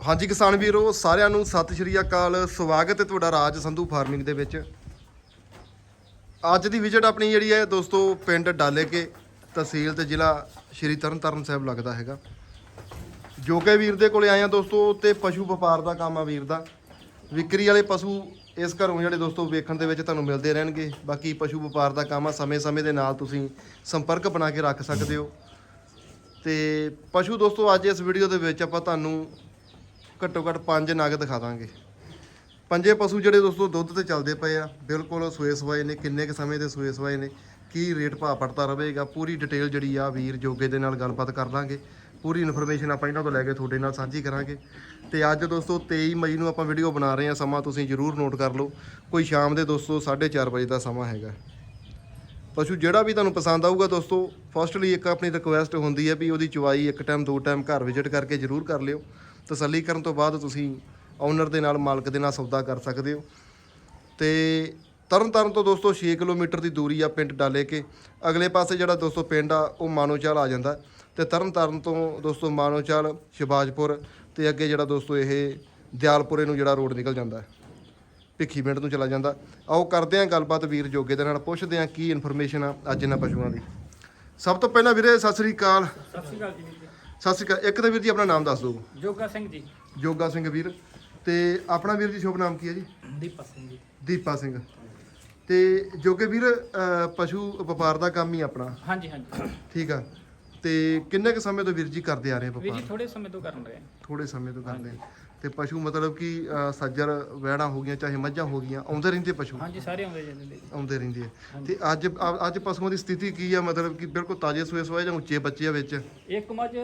ਹਾਂਜੀ ਕਿਸਾਨ ਵੀਰੋ, ਸਾਰਿਆਂ ਨੂੰ ਸਤਿ ਸ਼੍ਰੀ ਅਕਾਲ। ਸਵਾਗਤ ਹੈ ਤੁਹਾਡਾ ਰਾਜ ਸੰਧੂ ਫਾਰਮਿੰਗ ਦੇ ਵਿੱਚ। ਅੱਜ ਦੀ ਵਿਜ਼ਿਟ ਆਪਣੀ ਜਿਹੜੀ ਹੈ ਦੋਸਤੋ, ਪਿੰਡ ਡਾਲੇਕੇ ਤਹਿਸੀਲ ਤੇ ਜ਼ਿਲ੍ਹਾ ਸ਼੍ਰੀ ਤਰਨਤਾਰਨ ਸਾਹਿਬ ਲੱਗਦਾ ਹੈਗਾ। ਜੋ ਕਿ ਵੀਰ ਦੇ ਕੋਲੇ ਆਏ ਆ ਦੋਸਤੋ ਤੇ ਪਸ਼ੂ ਵਪਾਰ ਦਾ ਕੰਮ ਆ ਵੀਰ ਦਾ। ਵਿਕਰੀ ਵਾਲੇ ਪਸ਼ੂ ਇਸ ਘਰੋਂ ਜਿਹੜੇ ਦੋਸਤੋ ਵੇਖਣ ਦੇ ਵਿੱਚ ਤੁਹਾਨੂੰ ਮਿਲਦੇ ਰਹਿਣਗੇ। ਬਾਕੀ ਪਸ਼ੂ ਵਪਾਰ ਦਾ ਕੰਮ ਆ, ਸਮੇਂ-ਸਮੇਂ ਦੇ ਨਾਲ ਤੁਸੀਂ ਸੰਪਰਕ ਬਣਾ ਕੇ ਰੱਖ ਸਕਦੇ ਹੋ। ਤੇ ਪਸ਼ੂ ਦੋਸਤੋ, ਅੱਜ ਇਸ ਵੀਡੀਓ ਦੇ ਵਿੱਚ ਆਪਾਂ ਤੁਹਾਨੂੰ ਘੱਟੋ ਘੱਟ ਪੰਜ ਨਗ ਦਿਖਾ ਦਾਂਗੇ। ਪੰਜੇ ਪਸ਼ੂ ਜਿਹੜੇ ਦੋਸਤੋ ਦੁੱਧ ਤੇ ਚੱਲਦੇ ਪਏ ਆ, ਬਿਲਕੁਲ ਸੂਏ ਸਵਾਏ ਨੇ, ਕਿੰਨੇ ਕ ਸਮੇਂ ਦੇ ਸੂਏ ਸਵਾਏ ਨੇ, ਕੀ ਰੇਟ ਭਾਅ ਪੜਤਾ ਰਹੇਗਾ, ਪੂਰੀ ਡਿਟੇਲ ਜਿਹੜੀ ਆ ਵੀਰ ਜੋਗੇ ਦੇ ਨਾਲ ਗੱਲਬਾਤ ਕਰ ਲਾਂਗੇ ਪੂਰੀ ਇਨਫੋਰਮੇਸ਼ਨ ਆਪਾਂ ਇਹਨਾਂ ਤੋਂ ਲੈ ਕੇ ਤੁਹਾਡੇ ਨਾਲ ਸਾਂਝੀ ਕਰਾਂਗੇ। ਤੇ ਅੱਜ ਦੋਸਤੋ 23 ਮਈ ਨੂੰ ਆਪਾਂ ਵੀਡੀਓ ਬਣਾ ਰਹੇ ਹਾਂ ਸਮਾਂ ਤੁਸੀਂ ਜਰੂਰ ਨੋਟ ਕਰ ਲਓ। ਕੋਈ ਸ਼ਾਮ ਦੇ ਦੋਸਤੋ 4:30 ਵਜੇ ਦਾ ਸਮਾਂ ਹੈਗਾ। ਪਸ਼ੂ ਜਿਹੜਾ ਵੀ ਤੁਹਾਨੂੰ ਪਸੰਦ ਆਊਗਾ ਦੋਸਤੋ ਫਸਟਲੀ ਇੱਕ ਆਪਣੀ ਰਿਕੁਐਸਟ ਹੁੰਦੀ ਹੈ ਵੀ ਉਹਦੀ ਚਵਾਈ ਇੱਕ ਟਾਈਮ ਦੋ ਟਾਈਮ ਘਰ ਵਿਜ਼ਿਟ ਕਰਕੇ ਜਰੂਰ ਕਰ ਲਿਓ। ਤਸੱਲੀ ਕਰਨ ਤੋਂ ਬਾਅਦ ਤੁਸੀਂ ਓਨਰ ਦੇ ਨਾਲ, ਮਾਲਕ ਦੇ ਨਾਲ ਸੌਦਾ ਕਰ ਸਕਦੇ ਹੋ। ਤੇ ਤਰਨਤਾਰਨ ਤੋਂ ਦੋਸਤੋ 6 ਕਿਲੋਮੀਟਰ ਦੀ ਦੂਰੀ ਆ ਪਿੰਡ ਡਾਲੇ ਕੇ। ਅਗਲੇ ਪਾਸੇ ਜਿਹੜਾ ਦੋਸਤੋ ਪਿੰਡ ਆ, ਉਹ ਮਾਨੋਚਾਲ ਆ ਜਾਂਦਾ। ਤੇ ਤਰਨਤਾਰਨ ਤੋਂ ਦੋਸਤੋ ਮਾਨੋਚਾਲ, ਸ਼ਿਵਾਜਪੁਰ ਤੇ ਅੱਗੇ ਜਿਹੜਾ ਦੋਸਤੋ ਇਹ ਦਿਆਲਪੁਰੇ ਨੂੰ ਜਿਹੜਾ ਰੋਡ ਨਿਕਲ ਜਾਂਦਾ। ਹੈ ਭਿੱਖੀ ਪਿੰਡ ਨੂੰ ਚਲਾ ਜਾਂਦਾ। ਆਓ ਕਰਦੇ ਆਂ ਗੱਲਬਾਤ ਵੀਰ ਜੋਗੇ ਦੇ ਨਾਲ, ਪੁੱਛਦੇ ਆਂ ਕੀ ਇਨਫੋਰਮੇਸ਼ਨ ਆ ਅੱਜ ਇਹਨਾਂ ਪਸ਼ੂਆਂ ਦੀ। ਸਭ ਤੋਂ ਪਹਿਲਾਂ ਵੀਰੇ ਸਤਿ ਸ੍ਰੀ ਅਕਾਲ। ਸਤਿ ਸ਼੍ਰੀ ਅਕਾਲ ਜੀ ਜੀ। ਸਤਿ ਸ੍ਰੀ ਅਕਾਲ। ਇੱਕ ਤਾਂ ਵੀਰ ਜੀ ਆਪਣਾ ਨਾਮ ਦੱਸ ਦਿਓ। ਜੋਗਾ ਸਿੰਘ ਜੀ। ਜੋਗਾ ਸਿੰਘ ਵੀਰ। ਤੇ ਆਪਣਾ ਵੀਰ ਜੀ ਸ਼ੁਭ ਨਾਮ ਕੀ ਹੈ ਜੀ? ਦੀਪਕ ਸਿੰਘ ਜੀ। ਦੀਪਾ ਸਿੰਘ। ਤੇ ਜੋਗੇ ਵੀਰ ਅਹ, ਪਸ਼ੂ ਵਪਾਰ ਦਾ ਕੰਮ ਹੀ ਆਪਣਾ। ਹਾਂਜੀ ਹਾਂਜੀ। ਠੀਕ ਆ। ਤੇ ਕਿੰਨੇ ਕੁ ਸਮੇਂ ਤੋਂ ਵੀਰ ਜੀ ਕਰਦੇ ਆ ਰਹੇ ਵੀਰ ਜੀ ਥੋੜੇ ਸਮੇਂ ਤੋਂ ਕਰਨ ਰਹੇ ਹਾਂ। ਥੋੜੇ ਸਮੇਂ ਤੋਂ ਕਰਦੇ ਆ। ਤੇ ਪਸ਼ੂ ਮਤਲਬ ਕਿ ਅਹ, ਸੱਜਰ ਵਹਿੜਾਂ ਹੋ ਗਈਆਂ ਚਾਹੇ ਮੱਝਾਂ ਹੋ ਗਈਆਂ ਆਉਂਦੇ ਰਹਿੰਦੇ ਪਸ਼ੂ? ਹਾਂਜੀ ਸਾਰੇ ਆਉਂਦੇ ਜਾਂਦੇ ਨੇ। ਆਉਂਦੇ ਰਹਿੰਦੇ ਆ। ਤੇ ਅੱਜ ਅ- ਅੱਜ ਪਸ਼ੂਆਂ ਦੀ ਸਥਿਤੀ ਕੀ ਆ? ਮਤਲਬ ਕਿ ਬਿਲਕੁਲ ਤਾਜ਼ੇ ਸੂਏ ਸਵਾਏ ਜਾਂ ਉੱਚੇ ਬੱਚੇ ਆ ਵਿੱਚ? ਇੱਕ ਮੱਝ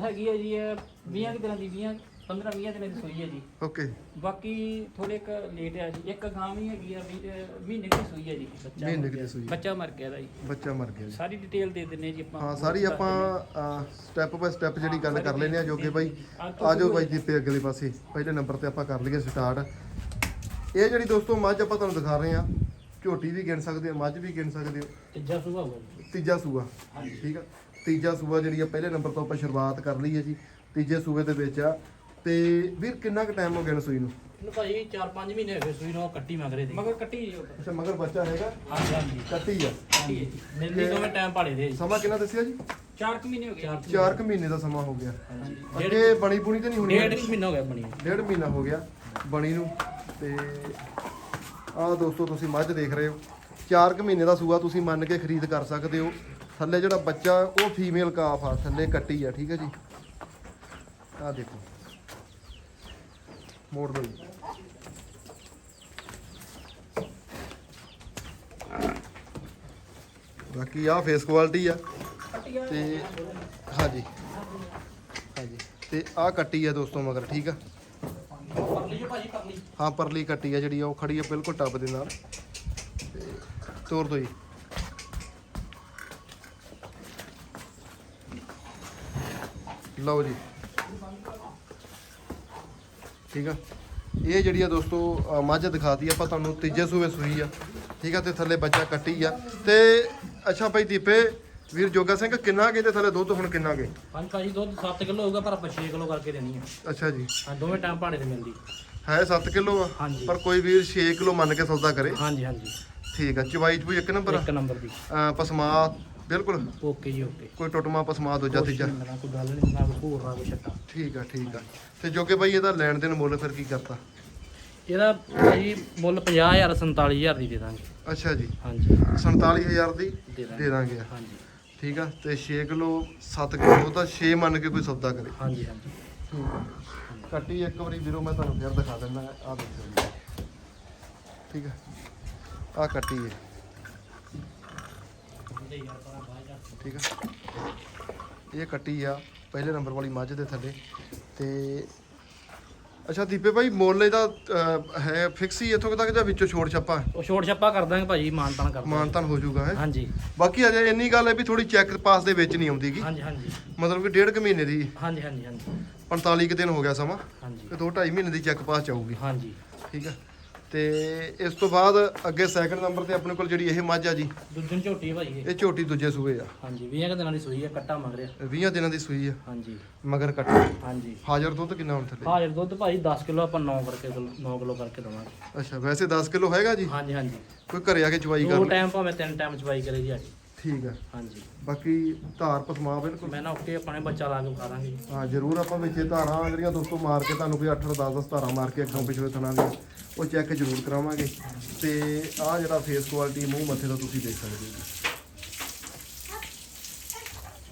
ਹੈਗੀ ਹੈ ਜੀ ਇਹ 20 ਕੁ ਦਿਨਾਂ ਦੀ 20 15 20 ਦਿਨਾਂ ਦੀ ਸੂਈ ਹੈ ਜੀ। ਓਕੇ। ਬਾਕੀ ਥੋੜੇ ਕ ਲੇਟ ਹੈ ਜੀ। ਇੱਕ ਗਾਂ ਵੀ ਹੈਗੀ ਆ ਵੀਹ- ਅਹ ਮਹੀਨੇ ਦੀ ਸੂਈ ਹੈ ਜੀ। ਬੱਚਾ ਮਹੀਨੇ ਕੁ ਦੀ ਸੂਈ। ਬੱਚਾ ਮਰ ਗਿਆ ਦਾ ਜੀ। ਬੱਚਾ ਮਰ ਗਿਆ ਜੀ। ਸਾਰੀ ਡਿਟੇਲ ਦੇ ਦਿੰਨੇ ਜੀ ਆਪਾਂ। ਹਾਂ ਸਾਰੀ ਆਪਾਂ ਸਟੈਪ ਬਾਈ ਸਟੈਪ ਜਿਹੜੀ ਗੱਲ ਕਰ ਲੈਨੇ ਆ ਜੋਗੇ ਬਾਈ। ਆਜੋ ਬਾਈ ਜੀ ਤੇ ਅਗਲੇ ਪਾਸੇ। ਪਹਿਲੇ ਨੰਬਰ ਤੇ ਆਪਾਂ ਕਰ ਲਈਏ ਸਟਾਰਟ ਇਹ ਜਿਹੜੀ ਦੋਸਤੋ ਮੱਝ ਆਪਾਂ ਤੁਹਾਨੂੰ ਦਿਖਾ ਰਹੇ ਆ। ਝੋਟੀ ਵੀ ਗਿਣ ਸਕਦੇ ਆ ਮੱਝ ਵੀ ਗਿਣ ਸਕਦੇ ਹੋ ਤੀਜਾ ਸੂਆ ਹੋਊਗਾ ਜੀ। ਤੀਜਾ ਸੂਆ ਠੀਕ ਆ? ਤੀਜਾ ਸੂਆ ਜਿਹੜੀ ਆ ਪਹਿਲੇ ਨੰਬਰ ਤੋਂ ਆਪਾਂ ਸ਼ੁਰੂਆਤ ਕਰ ਲਈ ਹੈ ਜੀ। ਤੀਜੇ ਸੂਏ ਦੇ ਵਿੱਚ ਆ ਤੇ ਵੀਰ ਕਿੰਨਾ ਕੁ ਟਾਈਮ ਹੋ ਗਿਆ ਨਸੂਈ ਨੂੰ? ਇਹਨੂੰ ਭਾਜੀ 4-5 ਮਹੀਨੇ ਹੋ ਗਏ ਸੂਈ ਨੂੰ ਉਹ ਕੱਟੀ ਮਗਰੇ ਦੀ। ਮਗਰ ਕੱਟੀ ਜੀ ਉਹ। ਅੱਛਾ ਮਗਰ ਬੱਚਾ ਹੈਗਾ? ਹਾਂਜੀ ਹਾਂਜੀ। ਕੱਟੀ ਆ? ਕੱਟੀ ਹੈ ਜੀ ਮਿਲਦੀ ਦੋਵੇਂ ਟਾਈਮ ਭਾੜੇ ਦੇ ਜੀ। ਸਮਾਂ ਕਿੰਨਾ ਦੱਸਿਆ ਜੀ? ਚਾਰ ਕੁ ਮਹੀਨੇ ਹੋ ਗਏ। ਚਾਰ 4 ਕੁ ਮਹੀਨੇ। ਦਾ ਸਮਾਂ ਹੋ ਗਿਆ। ਹਾਂਜੀ। ਅੱਗੇ ਬਣੀ ਬੁਣੀ ਤੇ ਨਹੀਂ ਹੋਣੀ ਡੇਢ ਕੁ ਮਹੀਨਾ ਹੋ ਗਿਆ ਬਣੀ ਨੂੰ। ਡੇਢ ਮਹੀਨਾ ਹੋ ਗਿਆ ਬਣੀ ਨੂੰ। ਤੇ ਆਹ ਦੋਸਤੋ ਤੁਸੀਂ ਮੱਝ ਦੇਖ ਰਹੇ ਹੋ। 4 ਕੁ ਮਹੀਨੇ ਦਾ ਸੂਆ ਤੁਸੀਂ ਮੰਨ ਕੇ ਖਰੀਦ ਕਰ ਸਕਦੇ ਹੋ। ਥੱਲੇ ਜਿਹੜਾ ਬੱਚਾ ਉਹ ਫੀਮੇਲ ਕਾਫ ਆ ਥੱਲੇ ਕੱਟੀ ਆ ਠੀਕ ਹੈ ਜੀ? ਆਹ ਦੇਖੋ। ਮੋੜ ਦੋ ਜੀ ਬਾਕੀ ਆਹ ਫੇਸ ਕੁਆਲਿਟੀ ਆ ਤੇ ਹਾਂਜੀ ਹਾਂਜੀ ਤੇ ਆਹ ਕੱਟੀ ਆ ਦੋਸਤੋ ਮਗਰ ਠੀਕ ਆ ਪਰਲੀ ਜੋ ਭਾਜੀ ਪਰਲੀ ਹਾਂ ਪਰਲੀ ਕੱਟੀ ਆ ਜਿਹੜੀ ਆ ਉਹ ਖੜੀ ਆ ਬਿਲਕੁਲ ਟੱਪ ਦੇ ਨਾਲ ਤੇ ਤੋਰ ਦੋ ਜੀ ਲਓ ਜੀ ਠੀਕ ਆ? ਇਹ ਜਿਹੜੀ ਆ ਦੋਸਤੋ ਮੱਝ ਦਿਖਾਤੀ ਆਪਾਂ ਤੁਹਾਨੂੰ ਤੀਜੇ ਸੂਏ ਸੂਈ ਆ। ਠੀਕ ਆ ਤੇ ਥੱਲੇ ਬੱਚਾ ਕੱਟੀ ਆ। ਤੇ ਅੱਛਾ ਭਾਈ ਦੀਪੇ ਵੀਰ ਜੋਗਾ ਸਿੰਘ ਕਿੰਨਾ ਕਹਿੰਦੇ ਥੱਲੇ ਦੁੱਧ ਹੁਣ ਕਿੰਨਾ ਗੇ ਪੰਜ ਭਾਜੀ ਦੁੱਧ 7 ਕਿਲੋ ਹੋਊਗਾ ਪਰ ਆਪਾਂ 6 ਕਿਲੋ ਕਰਕੇ ਦੇਣੀ ਆ। ਅੱਛਾ ਜੀ। ਹਾਂ ਦੋਵੇਂ ਟਾਈਮ ਭਾੜੇ ਤੇ ਮਿਲਦੀ। ਹੈ 7 ਕਿਲੋ ਆ। ਪਰ ਕੋਈ ਵੀਰ 6 ਕਿਲੋ ਮੰਨ ਕੇ ਸੌਦਾ ਕਰੇ। ਹਾਂਜੀ ਹਾਂਜੀ। ਠੀਕ ਆ ਚਵਾਈ ਚੂਈ ਇੱਕ ਨੰਬਰ ਇੱਕ ਨੰਬਰ ਦੀ। ਪਸਮਾ ਬਿਲਕੁਲ। ਓਕੇ ਜੀ ਓਕੇ। ਕੋਈ ਟੁੱਟਮਾ ਪਸਮਾ ਦੂਜਾ ਤੀਜਾ। ਨਾ ਕੋਈ ਗੱਲ ਨਹੀਂ ਨਾ ਕੋਈ ਹੋਰ ਨਾ ਕੋਈ ਛੱਟਾ ਠੀਕ ਆ ਠੀਕ ਆ। ਤੇ ਜੋ ਕਿ ਬਾਈ ਇਹਦਾ ਲੈਣ ਦੇਣ ਮੁੱਲ ਫਿਰ ਕੀ ਕਰਤਾ? ਇਹਦਾ ਭਾਜੀ ਮੁੱਲ 50000 47000 ਦੀ ਦੇ ਦਾਂਗੇ। ਅੱਛਾ ਜੀ। ਹਾਂਜੀ। 47000 ਦੀ ਦੇ ਦਾਂਗੇ। ਦੇ ਦਾਂਗੇ ਹਾਂਜੀ। ਠੀਕ ਆ ਤੇ 6 ਕਿਲੋ 7 ਕਿਲੋ ਤਾਂ 6 ਮੰਨ ਕੇ ਕੋਈ ਸੌਦਾ ਕਰੇ। ਹਾਂਜੀ ਹਾਂਜੀ। ਕੱਟੀ ਇੱਕ ਵਾਰੀ ਵੀਰੋ ਮੈਂ ਤੁਹਾਨੂੰ ਫਿਰ ਦਿਖਾ ਦਿੰਦਾ ਆ ਦੇਖੋ ਜੀ। ਠੀਕ ਆ ਆ ਕੱਟੀ ਹੈ ਠੀਕ ਆ? ਇਹ ਕੱਟੀ ਆ ਪਹਿਲੇ ਨੰਬਰ ਵਾਲੀ ਮੱਝ ਦੇ ਥੱਲੇ। ਤੇ ਅੱਛਾ ਦੀਪੇ ਭਾਈ ਮੁੱਲ ਇਹਦਾ ਅਹ, ਹੈ ਫਿਕਸ ਹੀ ਇੱਥੋਂ ਤੱਕ ਜਾਂ ਵਿੱਚੋਂ ਛੋੜ ਛੱਪਾ? ਉਹ ਛੋਟ ਛੱਪਾ ਕਰ ਦਾਂਗੇ ਭਾਜੀ ਮਾਨਤਾਨ ਕਰ ਦਾਂਗੇ। ਮਾਨਤਨ ਹੋ ਜਾਊਗਾ ਹੈ? ਹਾਂਜੀ। ਬਾਕੀ ਅਜੇ ਇੰਨੀ ਗੱਲ ਹੈ ਵੀ ਥੋੜੀ ਚੈੱਕ ਪਾਸ ਦੇ ਵਿੱਚ ਨਹੀਂ ਆਉਂਦੀਗੀ। ਹਾਂਜੀ ਹਾਂਜੀ। ਮਤਲਬ ਕਿ ਡੇਢ ਕੁ ਮਹੀਨੇ ਦੀ ਹਾਂਜੀ ਹਾਂਜੀ ਹਾਂਜੀ। 45 ਕੁ ਦਿਨ ਹੋ ਗਿਆ ਸਮਾਂ। ਹਾਂਜੀ। ਤੇ ਦੋ ਢਾਈ ਮਹੀਨੇ ਦੀ ਚੈੱਕ ਪਾਸ ਚ ਆਊਗੀ। ਹਾਂਜੀ। ਠੀਕ ਆ? ਤੇ ਇਸ ਤੋਂ ਬਾਅਦ ਅੱਗੇ ਸੈਕੰਡ ਨੰਬਰ ਤੇ ਆਪਣੇ ਕੋਲ ਜਿਹੜੀ ਇਹ ਮੱਝ ਆ ਜੀ ਦੂਜਨ ਝੋਟੀ ਹੈ ਭਾਜੀ ਇਹ। ਇਹ ਝੋਟੀ ਦੂਜੇ ਸੂਏ ਆ। ਹਾਂਜੀ 20 ਕੁ ਦਿਨਾਂ ਦੀ ਸੂਈ ਹੈ ਕੱਟਾ ਮਗਰਿਆ 20 ਦਿਨਾਂ ਦੀ ਸੂਈ ਆ। ਹਾਂਜੀ। ਮਗਰ ਕੱਟਾ। ਹਾਂਜੀ। ਹਾਜ਼ਰ ਦੁੱਧ ਕਿੰਨਾ ਹੁਣ ਥੱਲੇ? ਹਾਜ਼ਰ ਦੁੱਧ ਭਾਜੀ 10 ਕਿਲੋ ਆਪਾਂ 9 ਕਰਕੇ 9 ਕਿਲੋ ਕਰਕੇ ਦਵਾਂਗੇ। ਅੱਛਾ ਵੈਸੇ 10 ਕਿਲੋ ਹੈਗਾ ਜੀ? ਹਾਂਜੀ ਹਾਂਜੀ। ਕੋਈ ਘਰੇ ਆ ਕੇ ਚਵਾਈ ਕਰ ਦੋ। ਟਾਈਮ ਭਾਵੇਂ ਤਿੰਨ ਟਾਈਮ ਚਵਾਈ ਕਰੇ ਜੀ ਸਾਡੀ ਠੀਕ ਆ। ਹਾਂਜੀ। ਬਾਕੀ ਧਾਰ ਪਸਮਾ ਬਿਲਕੁਲ ਮੈਂ ਨਾ ਓਕੇ ਆਪਣੇ ਬੱਚਾ ਲਾ ਕੇ ਖਾ ਜੀ। ਹਾਂ ਜਰੂਰ ਆਪਾਂ ਵਿੱਚੇ ਧਾਰਾਂ ਜਿਹੜੀਆਂ ਦੋਸਤੋ ਮਾਰ ਕੇ ਤੁਹਾਨੂੰ ਕੋਈ 8 10 10 ਧਾਰਾਂ ਮਾਰ ਕੇ ਅੱਗੋਂ ਪਿਛਲੇ ਥਣਾ ਦੇ ਉਹ ਚੈੱਕ ਜ਼ਰੂਰ ਕਰਾਵਾਂਗੇ। ਤੇ ਆਹ ਜਿਹੜਾ ਫੇਸ ਕੁਆਲਿਟੀ ਮੂੰਹ ਮੱਥੇ ਦਾ ਤੁਸੀਂ ਦੇਖ ਸਕਦੇ ਹੋ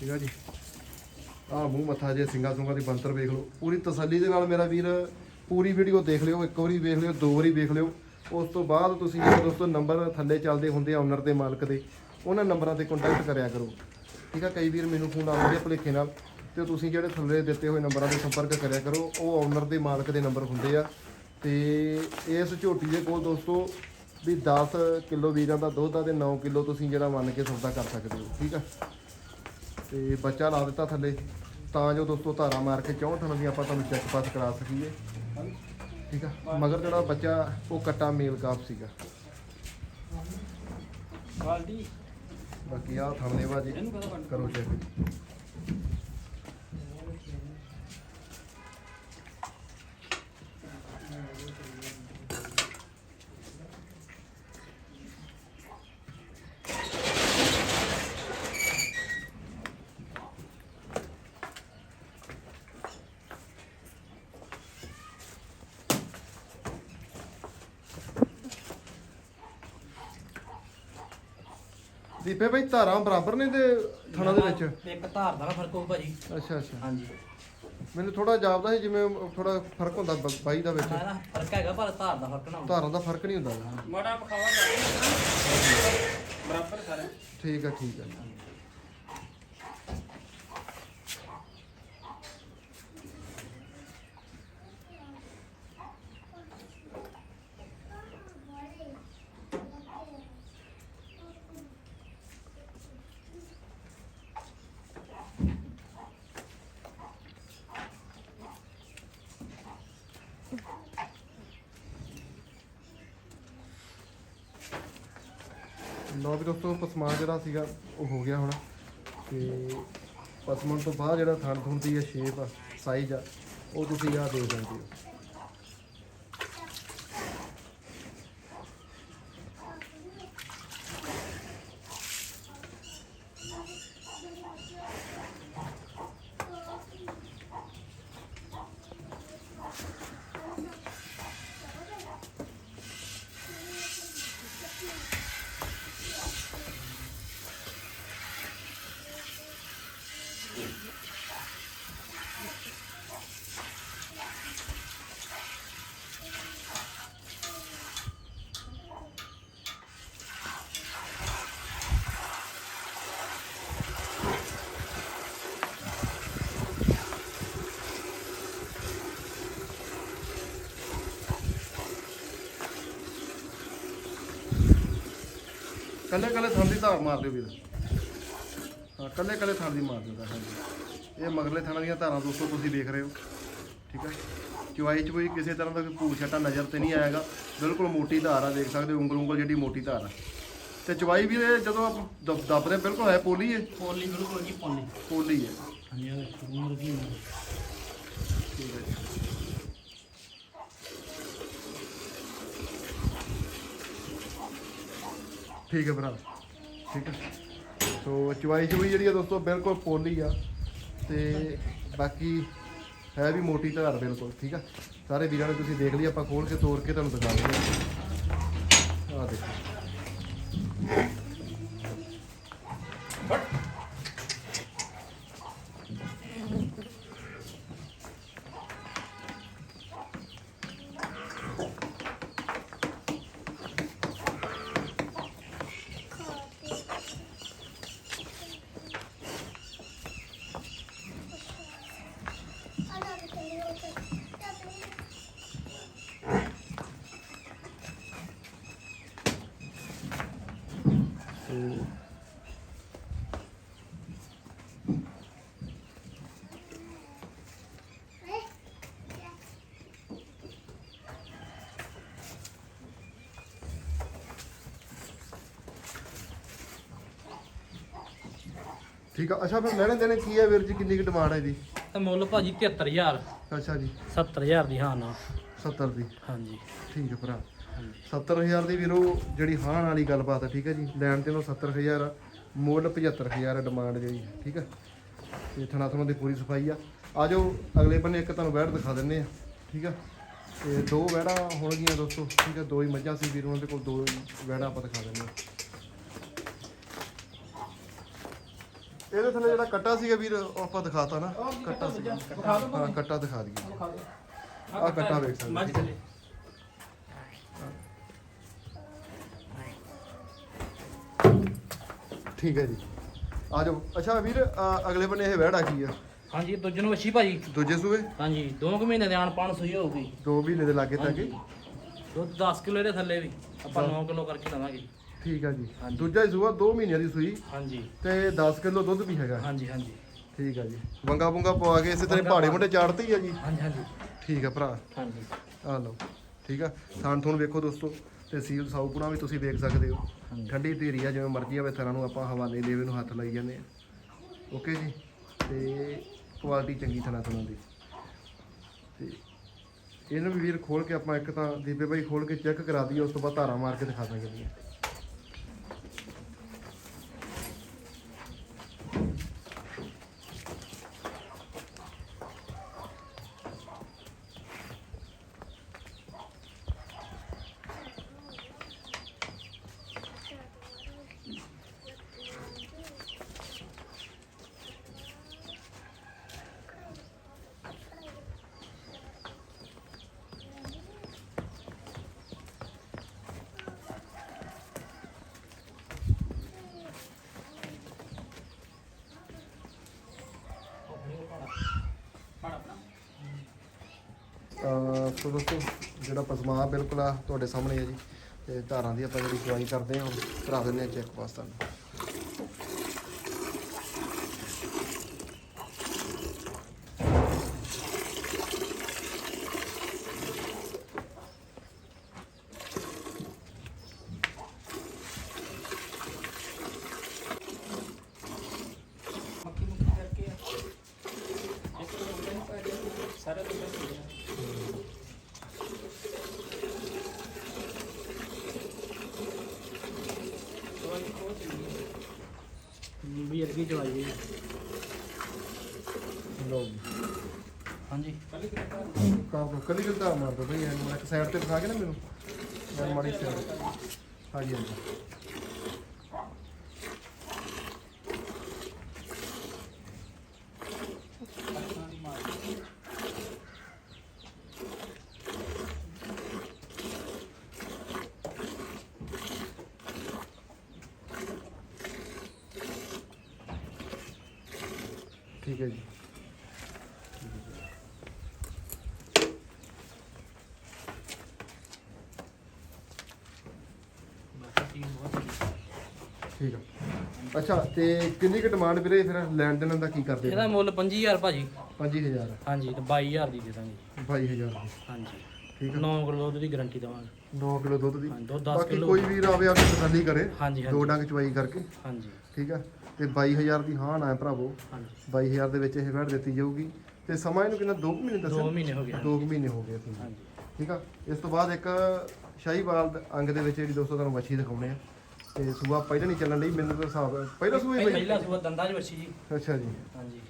ਠੀਕ ਆ ਜੀ। ਆਹ ਮੂੰਹ ਮੱਥਾ ਜੇ ਸਿੰਗਾ ਸੁੰਗਾ ਦੀ ਬੰਤਰ ਵੇਖ ਲਓ। ਪੂਰੀ ਤਸੱਲੀ ਦੇ ਨਾਲ ਮੇਰਾ ਵੀਰ ਪੂਰੀ ਵੀਡੀਓ ਦੇਖ ਲਿਓ ਇੱਕ ਵਾਰੀ ਵੇਖ ਲਿਓ ਦੋ ਵਾਰੀ ਵੇਖ ਲਿਓ। ਉਸ ਤੋਂ ਬਾਅਦ ਤੁਸੀਂ ਜਿਹੜੇ ਦੋਸਤੋ ਨੰਬਰ ਥੱਲੇ ਚੱਲਦੇ ਹੁੰਦੇ ਆ ਓਨਰ ਦੇ ਮਾਲਕ ਦੇ। ਉਹਨਾਂ ਨੰਬਰਾਂ ਤੇ ਕੰਟੈਕਟ ਕਰਿਆ ਕਰੋ। ਠੀਕ ਆ? ਕਈ ਵੀਰ ਮੈਨੂੰ ਫੋਨ ਆਉਂਦੇ ਆ ਭੁਲੇਖੇ ਨਾਲ ਤੇ ਤੁਸੀਂ ਜਿਹੜੇ ਥੱਲੇ ਦਿੱਤੇ ਹੋਏ ਨੰਬਰਾਂ ਤੇ ਸੰਪਰਕ ਕਰਿਆ ਕਰੋ। ਉਹ ਓਨਰ ਦੇ ਮਾਲਕ ਦੇ ਨੰਬਰ ਹੁੰਦੇ ਆ। ਤੇ ਇਸ ਝੋਟੀ ਦੇ ਕੋਲ ਦੋਸਤੋ ਵੀ 10 ਕਿਲੋ ਵੀਰਾਂ ਦਾ ਦੁੱਧ ਆ ਤੇ 9 ਕਿਲੋ ਤੁਸੀਂ ਜਿਹੜਾ ਮੰਨ ਕੇ ਸੌਦਾ ਕਰ ਸਕਦੇ ਹੋ। ਠੀਕ ਆ? ਤੇ ਬੱਚਾ ਲਾ ਦਿੱਤਾ ਥੱਲੇ। ਤਾਂ ਜੋ ਦੋਸਤੋ ਧਾਰਾ ਮਾਰ ਕੇ 64 ਥਣ ਵੀ ਆਪਾਂ ਤੁਹਾਨੂੰ ਚੈੱਕ ਪਾਸ ਕਰਾ ਸਕੀਏ। ਠੀਕ ਆ? ਮਗਰ ਜਿਹੜਾ ਬੱਚਾ, ਉਹ ਕੱਟਾ ਮੇਲ ਕਾਪ ਸੀਗਾ। ਬਾਲਟੀ। ਬਾਕੀ ਆ ਥਣ ਦੇ ਬਾਜੀ ਕਰੋ ਚੈੱਕ। ਦੀਪੇ ਭਾਈ ਧਾਰਾਂ ਬਰਾਬਰ ਨੇ ਤੇ ਥਣਾ ਦੇ ਵਿੱਚ? ਇੱਕ ਧਾਰ ਦਾ ਨਾ ਫ਼ਰਕ ਹੋਊ ਭਾਜੀ। ਅੱਛਾ ਅੱਛਾ। ਹਾਂਜੀ। ਮੈਨੂੰ ਥੋੜਾ ਜਾਪਦਾ ਸੀ ਜਿਵੇਂ ਥੋੜਾ ਫ਼ਰਕ ਹੁੰਦਾ ਬ- ਬਾਈ ਦਾ ਵਿੱਚ। ਨਾ ਨਾ ਫ਼ਰਕ ਹੈਗਾ ਪਰ ਧਾਰ ਦਾ ਫ਼ਰਕ ਨਾ। ਧਾਰਾਂ ਦਾ ਫ਼ਰਕ ਨਹੀਂ ਹੁੰਦਾ। ਮਾੜਾ ਪਖਾਵਾ ਕਰ। ਬਰਾਬਰ ਸਾਰੇ ਠੀਕ ਆ ਠੀਕ ਆ। ਲੋ ਵੀ ਦੋਸਤੋ, ਪਸਮਾਨ ਜਿਹੜਾ ਸੀਗਾ, ਉਹ ਹੋ ਗਿਆ ਹੁਣ। ਤੇ ਪਸਮਨ ਤੋਂ ਬਾਅਦ ਜਿਹੜਾ ਥਣ ਥੁਣ ਦੀ ਸ਼ੇਪ ਆ ਸਾਈਜ਼ ਆ, ਉਹ ਤੁਸੀਂ ਆ ਦੇ ਸਕਦੇ ਹੋ। ਕੱਲੇ ਕੱਲੇ ਥਣ ਦੀ ਧਾਰ ਮਾਰ ਦਿਓ ਵੀਰ। ਹਾਂ ਕੱਲੇ ਕੱਲੇ ਥਣ ਦੀ ਮਾਰ ਦਿਓ ਹਾਂਜੀ। ਇਹ ਮਗਰਲੇ ਥਣਾਂ ਦੀਆਂ ਧਾਰਾਂ ਦੋਸਤੋ ਤੁਸੀਂ ਦੇਖ ਰਹੇ ਹੋ। ਠੀਕ ਹੈ ਚੁਆਈ ਚ ਕੋਈ ਕਿਸੇ ਤਰ੍ਹਾਂ ਦਾ ਕੋਈ ਭੂਰ ਛੱਟਾ ਨਜ਼ਰ ਤੇ ਨਹੀਂ ਆਏਗਾ ਬਿਲਕੁਲ ਮੋਟੀ ਧਾਰ ਆ ਦੇਖ ਸਕਦੇ ਹੋ ਉਂਗਲ ਉਂਗਲ ਜਿਹੜੀ ਮੋਟੀ ਧਾਰ ਆ। ਤੇ ਚੁਆਈ ਵੀ ਇਹ ਜਦੋਂ ਆਪਾਂ ਦਬ- ਦੱਬਦੇ ਬਿਲਕੁਲ ਹੈ ਪੋਲੀ ਹੈ ਪੋਲੀ ਬਿਲਕੁਲ ਜੀ ਪੋਲੀ। ਪੋਲੀ ਹੈ। ਹਾਂਜੀ ਦੇਖੋ ਮੁਰਗੀ ਨੂੰ ਠੀਕ ਹੈ ਜੀ। ਠੀਕ ਹੈ ਭਰਾ। ਠੀਕ ਹੈ। ਸੋ ਚਵਾਈ ਚਵਾਈ ਜਿਹੜੀ ਆ ਦੋਸਤੋ, ਬਿਲਕੁਲ ਪੋਲੀ ਆ ਤੇ ਬਾਕੀ ਹੈ ਵੀ ਮੋਟੀ ਧਾਰ ਬਿਲਕੁਲ, ਠੀਕ ਆ। ਸਾਰੇ ਵੀਰਾਂ ਨੇ ਤੁਸੀਂ ਦੇਖ ਲਈ, ਆਪਾਂ ਖੋਲ ਕੇ ਤੋੜ ਕੇ ਤੁਹਾਨੂੰ ਦਿਖਾ ਦਿੰਦੇ ਆ। ਦੇਖੋ। ਠੀਕ ਆ। ਅੱਛਾ ਫਿਰ ਲੈਣੇ ਦੇਣੇ ਕੀ ਹੈ ਵੀਰ ਜੀ? ਕਿੰਨੀ ਕੁ ਡਿਮਾਂਡ ਹੈ ਇਹਦੀ? ਤੇ ਮੁੱਲ ਭਾਜੀ 73000 ਅੱਛਾ ਜੀ। 70000 ਦੀ ਹਾਂ ਨਾ 70 ਦੀ। ਹਾਂਜੀ। ਠੀਕ ਹੈ ਭਰਾ। ਹਾਂਜੀ। 70000 ਦੀ ਵੀਰੋ ਜਿਹੜੀ ਹਾਂ ਵਾਲੀ ਗੱਲਬਾਤ ਹੈ ਠੀਕ ਹੈ ਜੀ। ਲੈਣ ਤੇ ਨੂੰ 70000 ਆ, ਮੁੱਲ 75000 ਡਿਮਾਂਡ ਜਿਹੜੀ ਹੈ, ਠੀਕ ਹੈ ਤੇ ਥਣਾ ਥਣਾ ਦੀ ਪੂਰੀ ਸਫ਼ਾਈ ਆ। ਆ ਜਾਓ ਅਗਲੇ ਬੰਨੇ ਇੱਕ ਤੁਹਾਨੂੰ ਵੈੜ ਦਿਖਾ ਦਿੰਨੇ ਆ ਠੀਕ ਆ। ਤੇ ਦੋ ਵੈੜਾਂ ਹੋਣਗੀਆਂ ਦੋਸਤੋ ਠੀਕ ਆ। ਦੋ ਹੀ ਮੱਝਾਂ ਸੀ ਵੀਰ ਉਹਨਾਂ ਦੇ ਕੋਲ ਦੋ ਵੈੜਾਂ ਆਪਾਂ ਦਿਖਾ ਦਿੰਨੇ ਆ। ਇਹਦੇ ਥੱਲੇ ਜਿਹੜਾ ਕੱਟਾ ਸੀਗਾ ਵੀਰ ਉਹ ਆਪਾਂ ਦਿਖਾਤਾ ਨਾ। ਕੱਟਾ ਸੀ ਦਿਖਾ ਦਿਓ ਹਾਂ ਕੱਟਾ ਦਿਖਾ ਦਈਏ। ਦਿਖਾ ਦਿਓ। ਆਹ ਕੱਟਾ ਵੇਖ ਸਕਦੇ ਮੱਝ ਥੱਲੇ ਠੀਕ ਹੈ ਜੀ। ਆ ਜਾਓ। ਅੱਛਾ ਵੀਰ ਅ, ਅਗਲੇ ਬੰਨੇ ਇਹ ਆ ਕੀ ਆ? ਹਾਂਜੀ ਦੂਜੇ ਨੂੰ ਵੱਛੀ ਭਾਜੀ। ਦੂਜੇ ਸੂਏ? ਹਾਂਜੀ 2 ਮਹੀਨੇ ਦੇ ਆਣ ਪਾਣ ਸੂਈ ਹੋਊਗੀ। ਦੋ ਮਹੀਨੇ ਦੇ ਲਾਗੇ ਤੱਕ ਹਾਂਜੀ। ਦੁੱਧ 10 ਕਿਲੋ ਇਹਦੇ ਥੱਲੇ ਵੀ। ਆਪਾਂ 9 ਕਿਲੋ ਕਰਕੇ ਦਵਾਂਗੇ। ਠੀਕ ਆ ਜੀ। ਹਾਂਜੀ। ਦੂਜਾ ਹੀ ਸੂਆ 2 ਮਹੀਨਿਆਂ ਦੀ ਸੂਈ। ਹਾਂਜੀ। ਤੇ 10 ਕਿਲੋ ਦੁੱਧ ਵੀ ਹੈਗਾ। ਹਾਂਜੀ ਹਾਂਜੀ। ਠੀਕ ਆ ਜੀ। ਵੰਗਾ ਵੰਗਾ ਪਵਾ ਕੇ ਇਸੇ ਤਰ੍ਹਾਂ ਪਹਾੜੇ ਮੁੰਡੇ ਚਾੜਤੇ ਹੀ ਆ ਜੀ? ਹਾਂਜੀ ਹਾਂਜੀ। ਠੀਕ ਆ ਭਰਾ। ਹਾਂਜੀ। ਆ ਲਓ। ਠੀਕ ਆ। ਥਾਣ ਥੂਣ ਵੇਖੋ ਦੋਸਤੋ। ਤੇ ਸੀਲ ਸਾਊਪੁਣਾ ਵੀ ਤੁਸੀਂ ਵੇਖ ਸਕਦੇ ਹੋ। ਹਾਂਜੀ। ਠੰਡੀ ਧੀਰੀ ਆ ਜਿਵੇਂ ਮਰਜ਼ੀ ਆਵੇ ਥਰਾਂ ਨੂੰ ਆਪਾਂ ਹਵਾਲੇ ਦੇਵੇ ਨੂੰ ਹੱਥ ਲਾਈ ਜਾਂਦੇ ਆ। ਓਕੇ ਜੀ। ਤੇ ਕੁਆਲਿਟੀ ਚੰਗੀ ਥਣਾ ਥਣਾ ਦੀ ਤੇ ਇਹਨੂੰ ਵੀ ਵੀਰ ਖੋਲ ਕੇ ਆਪਾਂ ਇੱਕ ਤਾਂ ਦੀਪੇ ਬਾਈ ਖੋਲ ਕੇ ਚੈੱਕ ਕਰਾ ਦਈਏ ਉਸ ਤੋਂ ਬਾਅਦ ਧਾਰਾ ਮਾਰ ਕੇ ਦਿਖਾ ਦਾਂਗੇ ਜੀ। ਅਹ, ਸੋ ਦੋਸਤੋ, ਜਿਹੜਾ ਪਸਮਾ ਬਿਲਕੁਲ ਆ ਤੁਹਾਡੇ ਸਾਹਮਣੇ ਹੈ ਜੀ। ਤੇ ਧਾਰਾਂ ਦੀ ਆਪਾਂ ਜਿਹੜੀ ਚੁਆਈ ਕਰਦੇ ਹਾਂ ਕਰਾ ਦਿੰਦੇ ਹਾਂ ਚੈੱਕ ਪਾਸ ਤੁਹਾਨੂੰ। ਸਾਰਾ ਦੁੱਧ ਪੀ ਗਿਆ ਦਵਾਈ ਬਹੁਤ ਚੰਗੀ ਹੈ ਵੀ ਅਰਗੀ ਚਵਾਈ ਹਾਂਜੀ। ਕਾਹ ਕੱਲੀ ਕੱਲੀ ਧਾਰ ਮਾਰ ਦੋ ਬਈ ਇਹਨੂੰ ਇੱਕ ਸਾਈਡ ਤੇ ਦਿਖਾ ਕੇ ਨਾ ਮੈਨੂੰ। ਯਾਰ ਮਾੜੀ ਸਾਈਡ ਹਾਂਜੀ ਹਾਂਜੀ। ਠੀਕ ਹੈ ਜੀ। ਠੀਕ ਆ। ਅੱਛਾ ਤੇ ਕਿੰਨੀ ਕੁ ਡਿਮਾਂਡ ਵੀਰੇ ਫਿਰ ਲੈਣ ਦੇਣ ਦਾ ਕੀ ਕਰਦੇ ਇਹਦਾ ਮੁੱਲ 25000 ਭਾਜੀ। 25000 ਹਾਂਜੀ ਤੇ 22000 ਦੀ ਦੇ ਦਾਂਗੇ। ਜੀ। 22000 ਦੀ। ਹਾਂਜੀ। ਠੀਕ ਆ। 9 ਕਿਲੋ ਦੁੱਧ ਦੀ ਗਾਰੰਟੀ ਦਵਾਂਗੇ। 9 ਕਿਲੋ ਦੁੱਧ ਦੀ। ਹਾਂਜੀ ਦੁੱਧ 10 ਬਾਕੀ ਕਿਲੋ ਕੋਈ ਵੀਰ ਆਵੇ ਆ ਕੇ ਤਸੱਲੀ ਕਰੇ। ਹਾਂਜੀ ਦੋ ਹਾਂਜੀ ਡੰਗ ਚਵਾਈ ਕਰਕੇ। ਹਾਂਜੀ। ਠੀਕ ਆ। ਤੇ 22000 ਦੀ ਹਾਂ ਨਾ ਹੈ ਭਰਾਵੋ। ਹਾਂਜੀ। 22000 ਦੇ ਵਿੱਚ ਇਹ ਵੈਟ ਦਿੱਤੀ ਜਾਊਗੀ। ਤੇ ਸਮਾਂ ਇਹਨੂੰ ਕਿੰਨਾ? 2 ਮਹੀਨੇ ਦੱਸਿਆ? 2 ਮਹੀਨੇ ਹੋ ਗਏ 2 ਮਹੀਨੇ ਹੋ ਗਏ ਤੁਹਾਨੂੰ ਹਾਂਜੀ। ਠੀਕ ਆ? ਇਸ ਤੋਂ ਬਾਅਦ ਇੱਕ ਸ਼ਾਹੀਵਾਲ ਦੇ ਅੰਗ ਦੇ ਵਿੱਚ ਜਿਹੜੀ ਦੋਸਤੋ ਤੁਹਾਨੂੰ ਮੱਛੀ ਦਿਖਾਉਣੇ ਆ। ਤੇ ਸੂਆ ਪਹਿਲਾਂ ਨਹੀਂ ਚੱਲਣ ਲਈ ਮੈਨੂੰ ਤਾਂ ਹਿਸਾਬ ਪਹਿਲਾ ਸੂਆ ਹੀ ਪਹਿਲਾ ਸੁਬਾ ਦੰਦਾਂ 'ਚ ਵੱਛੀ ਜੀ। ਅੱਛਾ ਜੀ। ਹਾਂਜੀ।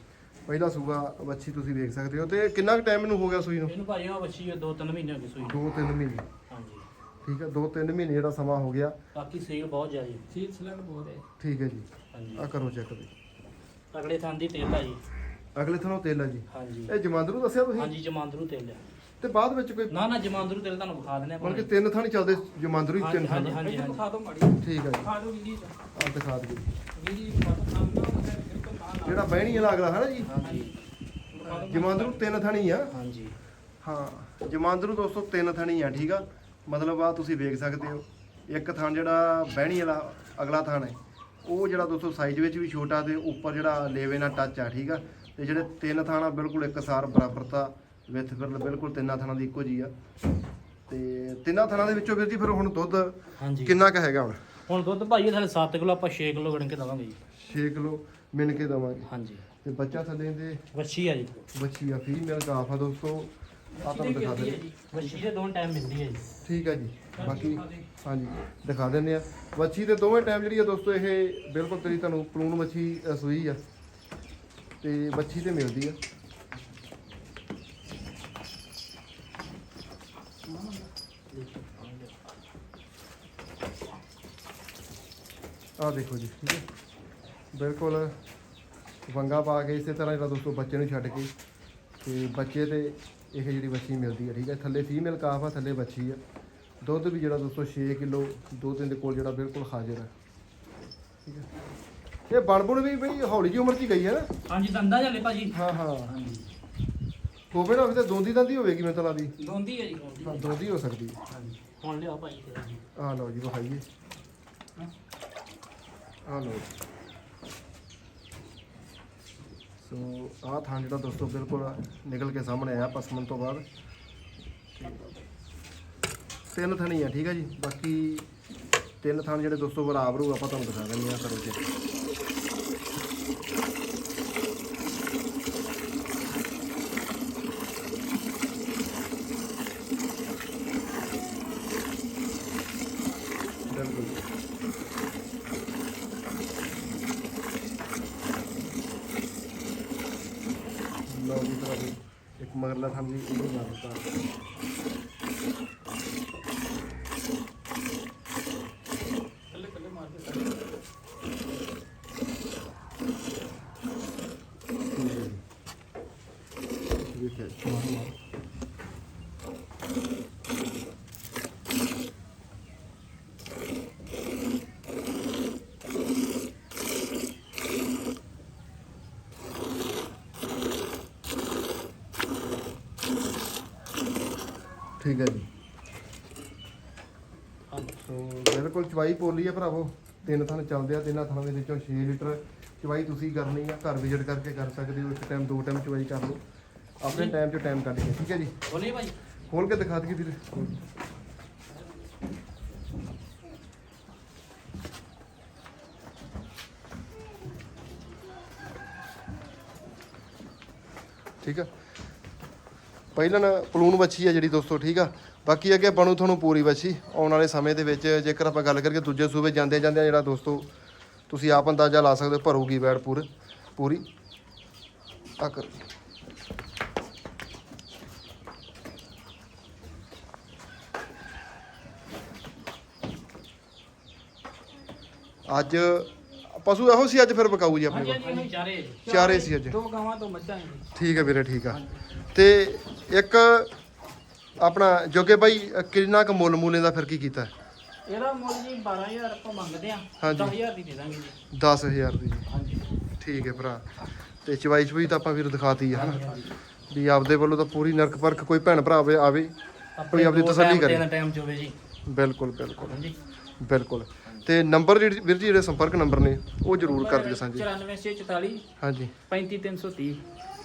ਪਹਿਲਾ ਸੂਆ ਮੱਛੀ ਤੁਸੀਂ ਵੇਖ ਸਕਦੇ ਹੋ। ਤੇ ਕਿੰਨਾ ਕੁ ਟਾਈਮ ਮੈਨੂੰ ਹੋ ਗਿਆ ਸੂਈ ਨੂੰ? ਇਹਨੂੰ ਭਾਜੀ ਉਹ ਵੱਛੀ 2-3 ਮਹੀਨੇ ਹੋ ਗਏ ਸੂਈ ਨੂੰ। 2-3 ਮਹੀਨੇ। ਹਾਂਜੀ। ਠੀਕ ਆ? 2-3 ਮਹੀਨੇ ਜਿਹੜਾ ਸਮਾਂ ਹੋ ਗਿਆ। ਬਾਕੀ ਸੇਲ ਬਹੁਤ ਜ਼ਿਆਦਾ ਜੀ ਸੀਲ ਸਲੈਂਡ ਬਹੁਤ ਹੈ। ਠੀਕ ਹੈ ਜੀ। ਹਾਂਜੀ। ਆ ਕਰੋ ਚੈੱਕ ਵੀ। ਅਗਲੇ ਥਾਂ ਦੀ ਤੇਲ ਆ ਜੀ ਅਗਲੇ ਥਣੋਂ ਤੇਲ ਆ ਜੀ। ਹਾਂਜੀ। ਇਹ ਜਮਾਂਦਰੂ ਦੱਸਿਆ ਤੁਸੀਂ? ਹਾਂਜੀ ਜਮਾਂਦਰੂ ਤੇਲ ਆ। ਤੇ ਬਾਅਦ ਵਿੱਚ ਕੋਈ ਨਾ ਨਾ ਜਮਾਂਦਰੂ ਤੇਲ ਤੁਹਾਨੂੰ ਵਿਖਾ ਦਿੰਦੇ ਮਤਲਬ ਕਿ ਤਿੰਨ ਥਾਂ ਨਹੀਂ ਚੱਲਦੇ ਜਮਾਂਦਰੂ ਹੀ ਤਿੰਨ ਥਾਂ ਹਾਂਜੀ। ਹਾਂਜੀ। ਦਿਖਾ ਦਿਓ ਮਾੜੀ ਠੀਕ ਹੈ ਜੀ। ਦਿਖਾ ਦਿਓ ਚ ਆ ਦਿਖਾ ਦਿਓ ਨਾਲ ਜਿਹੜਾ ਬਹਿਣੀ ਵਾਲਾ ਅਗਲਾ ਹੈ ਨਾ ਜੀ? ਹਾਂਜੀ। ਜਮਾਂਦਰੂ ਤਿੰਨ ਥਣੀ ਆ। ਹਾਂਜੀ। ਹਾਂ ਜਮਾਂਦਰੂ ਦੋਸਤੋ ਤਿੰਨ ਥਣੀ ਆ ਠੀਕ ਆ? ਮਤਲਬ ਆ ਤੁਸੀਂ ਵੇਖ ਸਕਦੇ ਹੋ। ਇੱਕ ਥਣ ਜਿਹੜਾ ਬਹਿਣੀ ਵਾਲਾ ਅਗਲਾ ਥਣ ਹੈ ਉਹ ਜਿਹੜਾ ਦੋਸਤੋ ਸਾਈਜ਼ ਵਿੱਚ ਵੀ ਛੋਟਾ ਤੇ ਉੱਪਰ ਜਿਹੜਾ ਲੇਵੇ ਨਾਲ ਟੱਚ ਆ ਠੀਕ ਆ? ਤੇ ਜਿਹੜੇ ਤਿੰਨ ਥਾਣਾ ਬਿਲਕੁਲ ਇੱਕਸਾਰ ਬਰਾਬਰਤਾ ਵਿੱਚ ਫਿਰ ਬਿਲਕੁਲ ਤਿੰਨਾਂ ਥਾਣਾ ਦੀ ਇੱਕੋ ਜੀ ਆ। ਤੇ ਤਿੰਨਾਂ ਥਾਣਾ ਦੇ ਵਿੱਚੋਂ ਵੀਰ ਜੀ ਫਿਰ ਹੁਣ ਦੁੱਧ ਕਿੰਨਾ ਕੁ ਹੈਗਾ ਹੁਣ ਹੁਣ ਦੁੱਧ ਭਾਜੀ ਥਲੇ 7 ਕਿਲੋ ਆਪਾਂ 6 ਕਿਲੋ ਗਣ ਕੇ ਦਵਾਂਗੇ ਜੀ। 6 ਕਿਲੋ ਮਿਣ ਕੇ ਦਵਾਂਗੇ। ਹਾਂਜੀ। ਤੇ ਬੱਚਾ ਥੱਲੇ ਦੇ ਵੱਛੀ ਆ ਜੀ। ਬੱਚੀ ਆ ਫੀਮੇਲ ਕਾਫ ਆ ਦੋਸਤੋ। ਆ ਤੁਹਾਨੂੰ ਦਿਖਾ ਦਿੰਦੇ। ਵੱਛੀ ਦੇ ਦੋਨ ਟਾਈਮ ਮਿਲਦੀ ਹੈ ਜੀ। ਠੀਕ ਹੈ ਜੀ। ਬਾਕੀ ਹਾਂਜੀ ਦਿਖਾ ਦਿੰਦੇ ਆ ਮੱਛੀ ਦੇ ਦੋਵੇਂ ਟਾਈਮ ਜਿਹੜੀ ਆ ਦੋਸਤੋ ਇਹ ਬਿਲਕੁਲ ਤੇਰੀ ਤੁਹਾਨੂੰ ਪਲੂਨ ਮੱਛੀ ਅ, ਸੂਈ ਆ। ਤੇ ਵੱਛੀ ਤੇ ਮਿਲਦੀ ਆ। ਆ ਦੇਖੋ ਜੀ ਠੀਕ ਹੈ ਬਿਲਕੁਲ ਵੰਗਾ ਪਾ ਕੇ ਇਸੇ ਤਰ੍ਹਾਂ ਜਿਹੜਾ ਦੋਸਤੋ ਬੱਚੇ ਨੂੰ ਛੱਡ ਕੇ ਤੇ ਬੱਚੇ ਤੇ ਇਹ ਜਿਹੜੀ ਬੱਚੀ ਮਿਲਦੀ ਹੈ ਠੀਕ ਹੈ ਥੱਲੇ ਫੀਮੇਲ ਕਾਫ ਆ ਥੱਲੇ ਬੱਚੀ ਆ। ਦੁੱਧ ਵੀ ਜਿਹੜਾ ਦੋਸਤੋ 6 ਕਿਲੋ ਦੋ ਤਿੰਨ ਦੇ ਕੋਲ ਜਿਹੜਾ ਬਿਲਕੁਲ ਹਾਜ਼ਰ ਹੈ। ਠੀਕ ਹੈ। ਇਹ ਬਣਬੁਣ ਵੀ ਬਈ ਹੌਲੀ ਜਿਹੀ ਉਮਰ 'ਚ ਹੀ ਗਈ ਹੈ ਨਾ? ਹਾਂਜੀ ਦੰਦਾ ਚੱਲੇ ਭਾਜੀ। ਹਾਂ ਹਾਂ। ਹਾਂਜੀ। ਹੋਵੇ ਨਾ ਹੋਵੇ ਤਾਂ ਦੋਂਦੀ ਦੰਦੀ ਹੋਵੇਗੀ ਮੈਨੂੰ ਤਾਂ ਲੱਗਦੀ। ਦੋਂਦੀ ਹੈ ਜੀ ਦੋਂਦੀ। ਹਾਂ ਦੋਂਦੀ ਹੋ ਸਕਦੀ। ਹੈ ਹਾਂਜੀ। ਹੁਣ ਲਿਆ ਭਾਈ ਤੇਰਾ ਜੀ ਆ ਲਓ ਜੀ ਵਿਖਾਈਏ। ਆ ਲਓ ਸੋ ਆਹ ਥਾਂ ਜਿਹੜਾ ਦੋਸਤੋ ਬਿਲਕੁਲ ਨਿਕਲ ਕੇ ਸਾਹਮਣੇ ਆਇਆ ਪਸਮਨ ਤੋਂ ਬਾਅਦ। ਤਿੰਨ ਥਣੀ ਆ, ਠੀਕ ਹੈ ਜੀ? ਬਾਕੀ ਤਿੰਨ ਥਣ ਜਿਹੜੇ ਦੋਸਤੋ ਬਰਾਬਰ ਹੋਊ, ਆਪਾਂ ਤੁਹਾਨੂੰ ਦਿਖਾ ਦਿੰਦੇ ਆ ਕਰੋ ਜੀ ਬਿਲਕੁਲ ਲਓ ਜੀ ਤਰ੍ਹਾਂ ਇੱਕ ਮਗਰਲਾ ਥਣ ਜੀ ਇਹ ਮਾਰ ਦਿੱਤਾ ਕੱਲੇ ਕੱਲੇ ਮਾਰ ਕੇ ਕੱਢ। ਠੀਕ ਹੈ ਜੀ ਠੀਕ ਹੈ ਜੀ। ਸੋ ਬਿਲਕੁਲ ਚਵਾਈ ਪੋਲੀ ਆ ਭਰਾਵੋ। ਤਿੰਨ ਥਣ ਚੱਲਦੇ ਆ ਤਿੰਨਾਂ ਥਣਾਂ ਦੇ ਵਿੱਚੋਂ 6 ਲੀਟਰ ਚਵਾਈ ਤੁਸੀਂ ਕਰਨੀ ਆ ਘਰ ਵਿਜ਼ਿਟ ਕਰਕੇ ਕਰ ਸਕਦੇ ਹੋ। ਇੱਕ ਟਾਈਮ ਦੋ ਟਾਈਮ ਚਵਾਈ ਕਰ ਲਓ। ਆਪਣੇ ਟਾਈਮ 'ਚ ਟਾਈਮ ਕੱਢ ਕੇ ਠੀਕ ਹੈ ਜੀ। ਬੋਲੀਏ ਭਾਈ। ਖੋਲ ਕੇ ਦਿਖਾ ਦਈਏ ਵੀਰੇ। ਠੀਕ ਆ। ਪਹਿਲਾਂ ਨਾ ਪਲੂਨ ਬੱਚੀ ਆ ਜਿਹੜੀ ਦੋਸਤੋ ਠੀਕ ਆ? ਬਾਕੀ ਅੱਗੇ ਬਣੂ ਤੁਹਾਨੂੰ ਪੂਰੀ ਬੱਚੀ ਆਉਣ ਵਾਲੇ ਸਮੇਂ ਦੇ ਵਿੱਚ ਜੇਕਰ ਆਪਾਂ ਗੱਲ ਕਰੀਏ ਦੂਜੇ ਸੂਬੇ ਜਾਂਦੇ ਜਾਂਦੇ ਜਿਹੜਾ ਦੋਸਤੋ ਤੁਸੀਂ ਆਪ ਅੰਦਾਜ਼ਾ ਲਾ ਸਕਦੇ ਹੋ ਭਰੂਗੀ ਬੈੜ ਪੂਰ ਪੂਰੀ। ਕਰ। ਅੱਜ ਪਸ਼ੂ ਇਹੋ ਸੀ ਅੱਜ ਫਿਰ ਬਕਾਊ ਜੀ ਆਪਣੇ ਕੋਲ? ਚਾਰੇ ਸੀ ਅੱਜ। ਦੋ ਗਾਵਾਂ ਤੋਂ ਮੱਝਾਂ ਠੀਕ ਹੈ ਵੀਰੇ ਠੀਕ ਆ। ਤੇ ਇੱਕ ਆਪਣਾ ਜੋਗੇ ਅ, ਕਿੰਨਾ ਕੁ ਮੁੱਲ ਮੂਲੇ ਦਾ ਫਿਰ ਕੀ ਕੀਤਾ? ਇਹਦਾ ਮੁੱਲ ਜੀ 12000 ਆਪਾਂ ਮੰਗਦੇ ਆ ਹਾਂਜੀ। 10000 ਦੀ ਦੇ ਦਾਂਗੇ ਜੀ। 10000 ਦੀ। ਹਾਂਜੀ। ਠੀਕ ਹੈ ਭਰਾ। ਤੇ ਚਵਾਈ ਚਵਈ ਤਾਂ ਆਪਾਂ ਵੀਰ ਦਿਖਾਤੀ ਆ ਹਨਾ। ਵੀ ਆਪਦੇ ਵੱਲੋਂ ਤਾਂ ਪੂਰੀ ਨਰਕ ਪਰਖ ਕੋਈ ਭੈਣ ਭਰਾ ਆਵੇ ਆਵੇ ਆਪਣੇ ਆਪਣੀ ਤਸੱਲੀ ਕਰੇ। ਤਿੰਨ ਟਾਈਮ ਚ ਹੋਵੇ ਜੀ। ਬਿਲਕੁਲ ਬਿਲਕੁਲ। ਹਾਂਜੀ। ਬਿਲਕੁਲ। ਤੇ ਨੰਬਰ ਜਿਹੜੇ ਵੀਰ ਜੀ ਜਿਹੜੇ ਸੰਪਰਕ ਨੰਬਰ ਨੇ ਉਹ ਜ਼ਰੂਰ ਕਰ ਦਿਓ ਸਾਂਝੇ। 94644 ਹਾਂਜੀ। 35330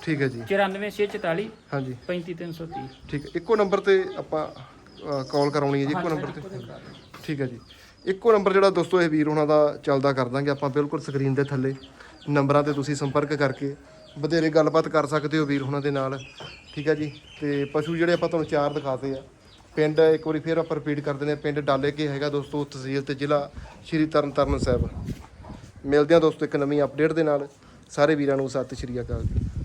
ਠੀਕ ਹੈ ਜੀ। 94644 ਹਾਂਜੀ। 35330 ਠੀਕ ਹੈ। ਇੱਕੋ ਨੰਬਰ ਤੇ ਆਪਾਂ ਕਾਲ ਕਰਾਉਣੀ ਹੈ ਜੀ ਇੱਕੋ ਨੰਬਰ ਤੇ। ਠੀਕ ਹੈ ਜੀ। ਇੱਕੋ ਨੰਬਰ ਜਿਹੜਾ ਦੋਸਤੋ ਇਹ ਵੀਰ ਉਹਨਾਂ ਦਾ ਚੱਲਦਾ ਕਰ ਦਾਂਗੇ ਆਪਾਂ ਬਿਲਕੁਲ ਸਕਰੀਨ ਦੇ ਥੱਲੇ। ਨੰਬਰਾਂ ਤੇ ਤੁਸੀਂ ਸੰਪਰਕ ਕਰਕੇ ਵਧੇਰੇ ਗੱਲਬਾਤ ਕਰ ਸਕਦੇ ਹੋ ਵੀਰ ਉਹਨਾਂ ਦੇ ਨਾਲ। ਠੀਕ ਹੈ ਜੀ। ਤੇ ਪਸ਼ੂ ਜਿਹੜੇ ਆਪਾਂ ਤੁਹਾਨੂੰ ਚਾਰ ਦਿਖਾਤੇ ਆ ਪਿੰਡ ਇੱਕ ਵਾਰੀ ਫੇਰ ਆਪਾਂ ਰਿਪੀਟ ਕਰ ਦਿੰਦੇ ਆ ਪਿੰਡ ਡਾਲੇ ਕੇ ਹੈਗਾ ਦੋਸਤੋ ਤਹਿਸੀਲ ਤੇ ਜ਼ਿਲ੍ਹਾ ਸ਼੍ਰੀ ਤਰਨਤਾਰਨ ਸਾਹਿਬ। ਮਿਲਦੇ ਆ ਦੋਸਤੋ ਇੱਕ ਨਵੀਂ ਅਪਡੇਟ ਦੇ ਨਾਲ। ਸਾਰੇ ਵੀਰਾਂ ਨੂੰ ਸਤਿ ਸ਼੍ਰੀ ਅਕਾਲ ਜੀ।